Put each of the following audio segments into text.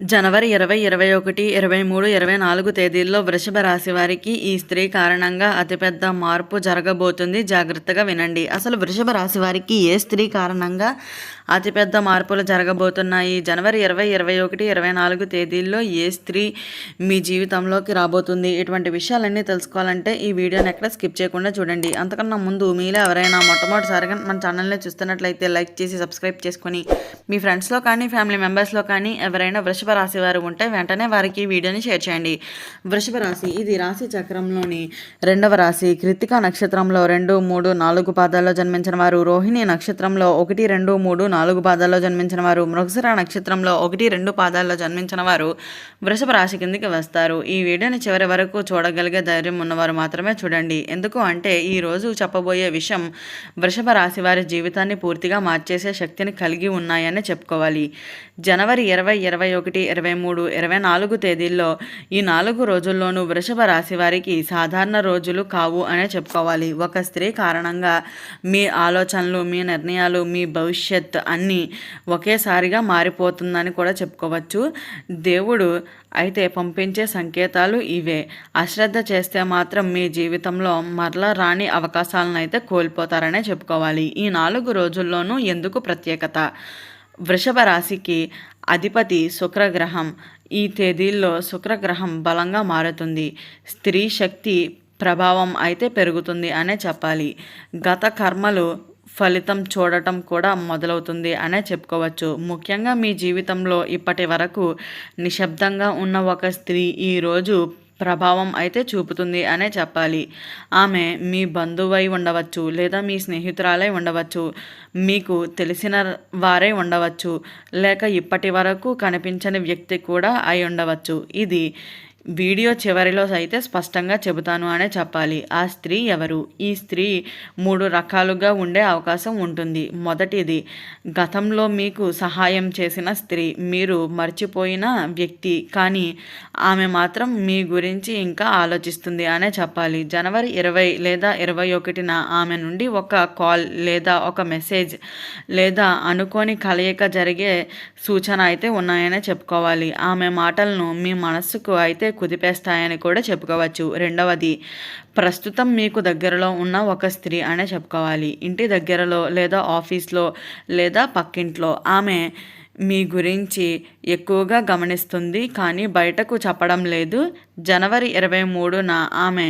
జనవరి ఇరవై ఇరవై ఒకటి ఇరవై మూడు ఇరవై నాలుగు తేదీల్లో వృషభ రాశి వారికి ఈ స్త్రీ కారణంగా అతిపెద్ద మార్పు జరగబోతుంది. జాగ్రత్తగా వినండి. అసలు వృషభ రాశి వారికి ఏ స్త్రీ కారణంగా అతిపెద్ద మార్పులు జరగబోతున్నాయి. జనవరి ఇరవై ఇరవై ఒకటి ఇరవై నాలుగు తేదీల్లో ఏ స్త్రీ మీ జీవితంలోకి రాబోతుంది? ఇటువంటి విషయాలన్నీ తెలుసుకోవాలంటే ఈ వీడియోని ఎక్కడ స్కిప్ చేయకుండా చూడండి. అంతకన్నా ముందు మీలో ఎవరైనా మొట్టమొదటిసారిగా మన ఛానల్ని చూస్తున్నట్లయితే లైక్ చేసి సబ్స్క్రైబ్ చేసుకొని మీ ఫ్రెండ్స్లో కానీ ఫ్యామిలీ మెంబర్స్లో కానీ ఎవరైనా వృషభ రాశి వారు ఉంటే వెంటనే వారికి ఈ వీడియోని షేర్ చేయండి. వృషభ రాశి ఇది రాశి చక్రంలోని రెండవ రాశి. కృతిక నక్షత్రంలో రెండు మూడు నాలుగు పాదాల్లో జన్మించిన వారు. రోహిణి నక్షత్రంలో ఒకటి రెండు మూడు నాలుగు పాదాల్లో జన్మించిన వారు మృగశిర నక్షత్రంలో ఒకటి రెండు పాదాల్లో జన్మించిన వారు వృషభ రాశి కిందికి వస్తారు. ఈ వీడియోని చివరి వరకు చూడగలిగే ధైర్యం ఉన్నవారు మాత్రమే చూడండి. ఎందుకు అంటే ఈ రోజు చెప్పబోయే విషయం వృషభ రాశి వారి జీవితాన్ని పూర్తిగా మార్చేసే శక్తిని కలిగి ఉన్నాయని చెప్పుకోవాలి. జనవరి ఇరవై ఇరవై ఒకటి ఇరవై మూడు ఇరవై నాలుగు తేదీల్లో ఈ నాలుగు రోజుల్లోనూ వృషభ రాశి వారికి సాధారణ రోజులు కావు అనే చెప్పుకోవాలి. ఒక స్త్రీ కారణంగా మీ ఆలోచనలు మీ నిర్ణయాలు మీ భవిష్యత్ అన్నీ ఒకేసారిగా మారిపోతుందని కూడా చెప్పుకోవచ్చు. దేవుడు అయితే పంపించే సంకేతాలు ఇవే. అశ్రద్ధ చేస్తే మాత్రం మీ జీవితంలో మరలా రాని అవకాశాలను అయితే కోల్పోతారనే చెప్పుకోవాలి. ఈ నాలుగు రోజుల్లోనూ ఎందుకు ప్రత్యేకత? వృషభ రాశికి అధిపతి శుక్రగ్రహం. ఈ తేదీల్లో శుక్రగ్రహం బలంగా మారుతుంది. స్త్రీ శక్తి ప్రభావం అయితే పెరుగుతుంది అనే చెప్పాలి. గత కర్మలు ఫలితం చూడటం కూడా మొదలవుతుంది అనే చెప్పుకోవచ్చు. ముఖ్యంగా మీ జీవితంలో ఇప్పటి వరకు నిశ్శబ్దంగా ఉన్న ఒక స్త్రీ ఈరోజు ప్రభావం అయితే చూపుతుంది అనే చెప్పాలి. ఆమె మీ బంధువై ఉండవచ్చు లేదా మీ స్నేహితురాలై ఉండవచ్చు. మీకు తెలిసిన వారే ఉండవచ్చు. లేక ఇప్పటి వరకు కనిపించని వ్యక్తి కూడా అయి ఉండవచ్చు. ఇది వీడియో చివరిలో అయితే స్పష్టంగా చెబుతాను అనే చెప్పాలి. ఆ స్త్రీ ఎవరు? ఈ స్త్రీ మూడు రకాలుగా ఉండే అవకాశం ఉంటుంది. మొదటిది గతంలో మీకు సహాయం చేసిన స్త్రీ. మీరు మర్చిపోయిన వ్యక్తి. కానీ ఆమె మాత్రం మీ గురించి ఇంకా ఆలోచిస్తుంది అనే చెప్పాలి. జనవరి ఇరవై లేదా ఇరవై ఒకటిన ఆమె నుండి ఒక కాల్ లేదా ఒక మెసేజ్ లేదా అనుకోని కలయిక జరిగే సూచన అయితే ఉన్నాయనే చెప్పుకోవాలి. ఆమె మాటలను మీ మనస్సుకు అయితే కుదిపేస్తాయని కూడా చెప్పుకోవచ్చు. రెండవది ప్రస్తుతం మీకు దగ్గరలో ఉన్న ఒక స్త్రీ అనే చెప్పుకోవాలి. ఇంటి దగ్గరలో లేదా ఆఫీస్లో లేదా పక్కింట్లో. ఆమె మీ గురించి ఎక్కువగా గమనిస్తుంది కానీ బయటకు చెప్పడం లేదు. జనవరి ఇరవై మూడున ఆమె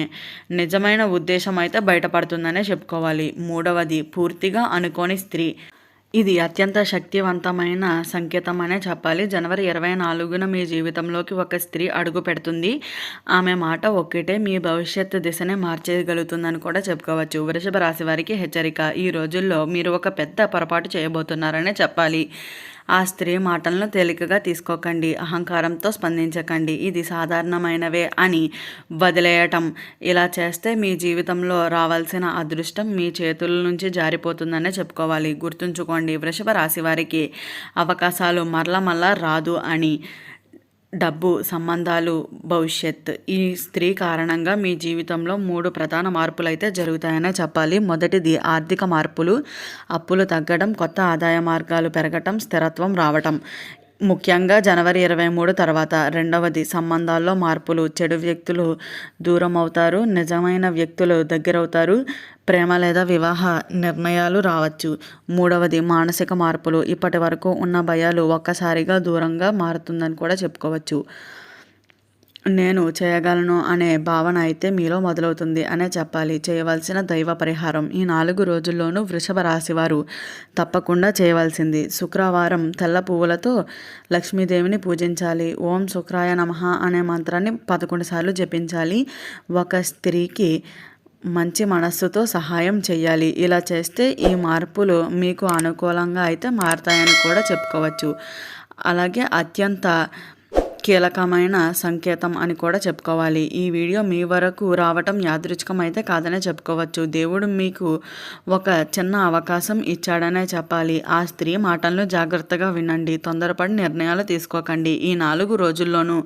నిజమైన ఉద్దేశం అయితే బయటపడుతుందనే చెప్పుకోవాలి. మూడవది పూర్తిగా అనుకోని స్త్రీ. ఇది అత్యంత శక్తివంతమైన సంకేతం అనే చెప్పాలి. జనవరి ఇరవై నాలుగున మీ జీవితంలోకి ఒక స్త్రీ అడుగు పెడుతుంది. ఆమె మాట ఒక్కటే మీ భవిష్యత్తు దిశనే మార్చేయగలుగుతుందని కూడా చెప్పుకోవచ్చు. వృషభ రాశి వారికి హెచ్చరిక ఈ రోజుల్లో మీరు ఒక పెద్ద పొరపాటు చేయబోతున్నారనే చెప్పాలి. ఆ స్త్రీ మాటలను తేలికగా తీసుకోకండి అహంకారంతో స్పందించకండి. ఇది సాధారణమైనవే అని వదిలేయటం. ఇలా చేస్తే మీ జీవితంలో రావాల్సిన అదృష్టం మీ చేతుల నుంచి జారిపోతుందనే చెప్పుకోవాలి. గుర్తుంచుకోండి వృషభ రాశి వారికి అవకాశాలు మరల మరలా రాదు అని డబ్బు సంబంధాలు భవిష్యత్ ఈ స్త్రీ కారణంగా మీ జీవితంలో మూడు ప్రధాన మార్పులు అయితే జరుగుతాయనే చెప్పాలి. మొదటిది ఆర్థిక మార్పులు. అప్పులు తగ్గడం కొత్త ఆదాయ మార్గాలు పెరగటం స్థిరత్వం రావటం. ముఖ్యంగా జనవరి ఇరవై మూడు తర్వాత రెండవది సంబంధాల్లో మార్పులు చెడు వ్యక్తులు దూరం అవుతారు నిజమైన వ్యక్తులు దగ్గరవుతారు ప్రేమ లేదా వివాహ నిర్ణయాలు రావచ్చు. మూడవది మానసిక మార్పులు. ఇప్పటి వరకు ఉన్న భయాలు ఒక్కసారిగా దూరంగా మారుతుందని కూడా చెప్పుకోవచ్చు. నేను చేయగలను అనే భావన అయితే మీలో మొదలవుతుంది అనే చెప్పాలి. చేయవలసిన దైవ పరిహారం. ఈ నాలుగు రోజుల్లోనూ వృషభ రాశి వారు తప్పకుండా చేయవలసింది. శుక్రవారం తెల్ల పువ్వులతో లక్ష్మీదేవిని పూజించాలి. ఓం శుక్రాయ నమ అనే మంత్రాన్ని పదకొండు సార్లు జపించాలి. ఒక స్త్రీకి మంచి మనస్సుతో సహాయం చేయాలి ఇలా చేస్తే ఈ మార్పులు మీకు అనుకూలంగా అయితే మారతాయని కూడా చెప్పుకోవచ్చు. అలాగే అత్యంత కీలకమైన సంకేతం అని కూడా చెప్పుకోవాలి. ఈ వీడియో మీ వరకు రావటం యాదృచ్ఛికం అయితే కాదనే చెప్పుకోవచ్చు. దేవుడు మీకు ఒక చిన్న అవకాశం ఇచ్చాడనే చెప్పాలి. ఆ స్త్రీ మాటలను జాగ్రత్తగా వినండి. తొందరపడి నిర్ణయాలు తీసుకోకండి. ఈ నాలుగు రోజుల్లోనూ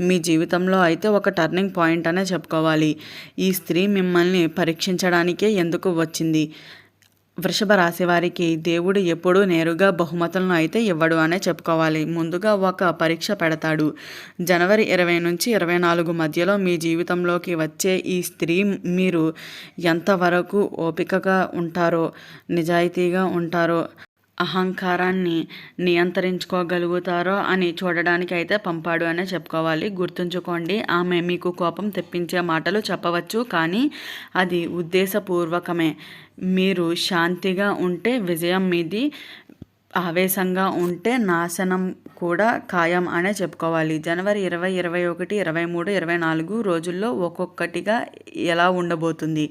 మీ జీవితంలో అయితే ఒక టర్నింగ్ పాయింట్ అనే చెప్పుకోవాలి. ఈ స్త్రీ మిమ్మల్ని పరీక్షించడానికే ఎందుకు వచ్చింది? వృషభ రాశి వారికి దేవుడు ఎప్పుడూ నేరుగా బహుమతులను అయితే ఇవ్వడు అనే చెప్పుకోవాలి. ముందుగా ఒక పరీక్ష పెడతాడు. జనవరి ఇరవై నుంచి ఇరవై నాలుగు మధ్యలో మీ జీవితంలోకి వచ్చే ఈ స్త్రీ మీరు ఎంతవరకు ఓపికగా ఉంటారో నిజాయితీగా ఉంటారో అహంకారాన్ని నియంత్రించుకోగలుగుతారో అని చూడడానికి అయితే పంపాడు అనే చెప్పుకోవాలి. గుర్తుంచుకోండి ఆమె మీకు కోపం తెప్పించే మాటలు చెప్పవచ్చు కానీ అది ఉద్దేశపూర్వకమే. మీరు శాంతిగా ఉంటే విజయం మీది ఆవేశంగా ఉంటే నాశనం కూడా ఖాయం అనే చెప్పుకోవాలి. జనవరి ఇరవై ఇరవై ఒకటి ఇరవై మూడు ఇరవై నాలుగు రోజుల్లో ఒక్కొక్కటిగా ఎలా ఉండబోతుంది?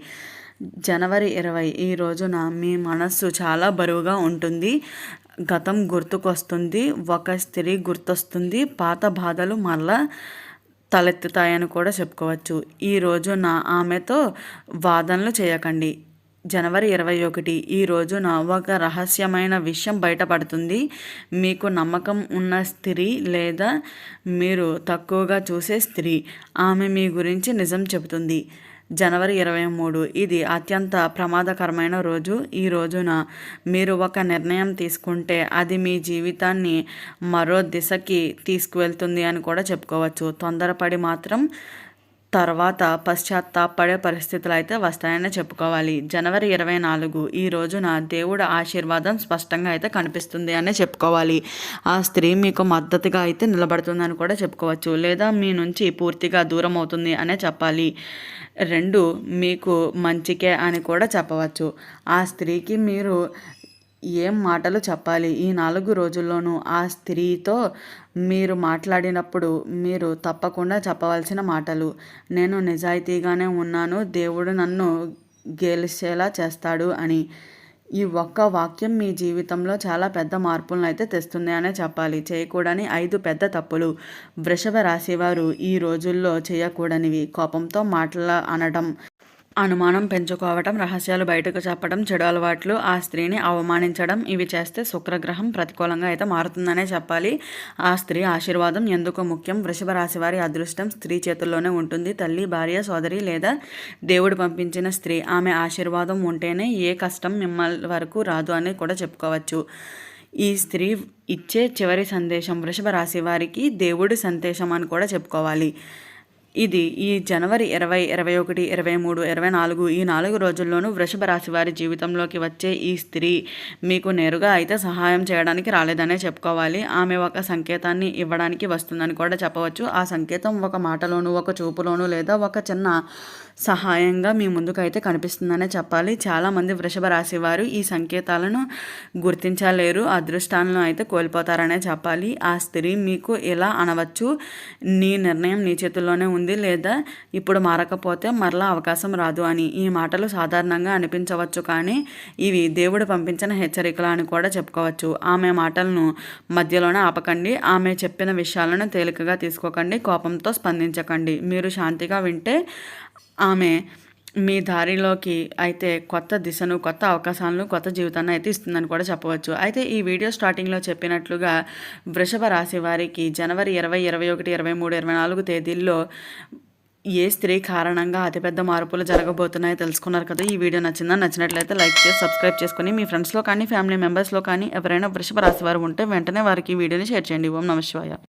జనవరి ఇరవై ఈ రోజున మీ మనస్సు చాలా బరువుగా ఉంటుంది. గతం గుర్తుకొస్తుంది. ఒక స్త్రీ గుర్తొస్తుంది. పాత బాధలు మళ్ళా తలెత్తుతాయని కూడా చెప్పుకోవచ్చు. ఈ రోజున ఆమెతో వాదనలు చేయకండి. జనవరి ఇరవై ఒకటి ఈ రోజున ఒక రహస్యమైన విషయం బయటపడుతుంది. మీకు నమ్మకం ఉన్న స్త్రీ లేదా మీరు తక్కువగా చూసే స్త్రీ ఆమె మీ గురించి నిజం చెబుతుంది. జనవరి ఇరవై మూడు. ఇది అత్యంత ప్రమాదకరమైన రోజు. ఈ రోజున మీరు ఒక నిర్ణయం తీసుకుంటే అది మీ జీవితాన్ని మరో దిశకి తీసుకువెళ్తుంది అని కూడా చెప్పుకోవచ్చు. తొందరపడి మాత్రం తర్వాత పశ్చాత్తాపడే పరిస్థితులు అయితే వస్తాయని చెప్పుకోవాలి. జనవరి ఇరవై నాలుగు ఈ రోజున దేవుడు ఆశీర్వాదం స్పష్టంగా అయితే కనిపిస్తుంది అని చెప్పుకోవాలి. ఆ స్త్రీ మీకు మద్దతుగా అయితే నిలబడుతుందని కూడా చెప్పుకోవచ్చు. లేదా మీ నుంచి పూర్తిగా దూరం అవుతుంది అనే చెప్పాలి. రెండు మీకు మంచికే అని కూడా చెప్పవచ్చు. ఆ స్త్రీకి మీరు ఏం మాటలు చెప్పాలి? ఈ నాలుగు రోజుల్లోనూ ఆ స్త్రీతో మీరు మాట్లాడినప్పుడు మీరు తప్పకుండా చెప్పవలసిన మాటలు. నేను నిజాయితీగానే ఉన్నాను. దేవుడు నన్ను గెలిచేలా చేస్తాడు అని. ఈ ఒక్క వాక్యం మీ జీవితంలో చాలా పెద్ద మార్పులను అయితే తెస్తుంది అనే చెప్పాలి. చేయకూడని ఐదు పెద్ద తప్పులు. వృషభ రాశివారు ఈ రోజుల్లో చేయకూడనివి. కోపంతో మాటల అనడం. అనుమానం పెంచుకోవటం రహస్యాలు బయటకు చెప్పడం చెడు అలవాట్లు ఆ స్త్రీని అవమానించడం ఇవి చేస్తే శుక్రగ్రహం ప్రతికూలంగా అయితే మారుతుందనే చెప్పాలి. ఆ స్త్రీ ఆశీర్వాదం ఎందుకు ముఖ్యం? వృషభ రాశి వారి అదృష్టం స్త్రీ చేతుల్లోనే ఉంటుంది. తల్లి భార్య సోదరి లేదా దేవుడు పంపించిన స్త్రీ. ఆమె ఆశీర్వాదం ఉంటేనే ఏ కష్టం మిమ్మల్ని వరకు రాదు అని కూడా చెప్పుకోవచ్చు. ఈ స్త్రీ ఇచ్చే చివరి సందేశం వృషభ రాశి వారికి దేవుడి సందేశం అని కూడా చెప్పుకోవాలి. ఇది ఈ జనవరి ఇరవై ఇరవై ఒకటి ఇరవై మూడు ఇరవై నాలుగు ఈ నాలుగు రోజుల్లోనూ వృషభ రాశి వారి జీవితంలోకి వచ్చే ఈ స్త్రీ మీకు నేరుగా అయితే సహాయం చేయడానికి రాలేదనే చెప్పుకోవాలి. ఆమె ఒక సంకేతాన్ని ఇవ్వడానికి వస్తుందని కూడా చెప్పవచ్చు. ఆ సంకేతం ఒక మాటలోను ఒక చూపులోను లేదా ఒక చిన్న సహాయంగా మీ ముందుకైతే కనిపిస్తుందనే చెప్పాలి. చాలామంది వృషభ రాశి వారు ఈ సంకేతాలను గుర్తించలేరు అదృష్టాలను అయితే కోల్పోతారనే చెప్పాలి. ఆ స్త్రీ మీకు ఇలా అనవచ్చు నీ నిర్ణయం నీ చేతుల్లోనే ఉంది లేదా ఇప్పుడు మారకపోతే మరలా అవకాశం రాదు అని. ఈ మాటలు సాధారణంగా అనిపించవచ్చు కానీ ఇవి దేవుడు పంపించిన హెచ్చరికలు అని కూడా చెప్పుకోవచ్చు. ఆమె మాటలను మధ్యలోనే ఆపకండి ఆమె చెప్పిన విషయాలను తేలికగా తీసుకోకండి కోపంతో స్పందించకండి. మీరు శాంతిగా వింటే ఆమె మీ దారిలోకి అయితే కొత్త దిశను కొత్త అవకాశాలను కొత్త జీవితాన్ని అయితే ఇస్తుందని కూడా చెప్పవచ్చు. అయితే ఈ వీడియో స్టార్టింగ్లో చెప్పినట్లుగా వృషభ రాశి వారికి జనవరి ఇరవై ఇరవై ఒకటి ఇరవై మూడు ఇరవై నాలుగు తేదీల్లో ఏ స్త్రీ కారణంగా అతిపెద్ద మార్పులు జరగబోతున్నాయో తెలుసుకున్నారు కదా. ఈ వీడియో నచ్చిందా? నచ్చినట్లయితే లైక్ చేసి సబ్స్క్రైబ్ చేసుకొని మీ ఫ్రెండ్స్లో కానీ ఫ్యామిలీ మెంబర్స్లో కానీ ఎవరైనా వృషభ రాశి వారు ఉంటే వెంటనే వారికి ఈ వీడియోని షేర్ చేయండి. ఓం నమ శివాయ.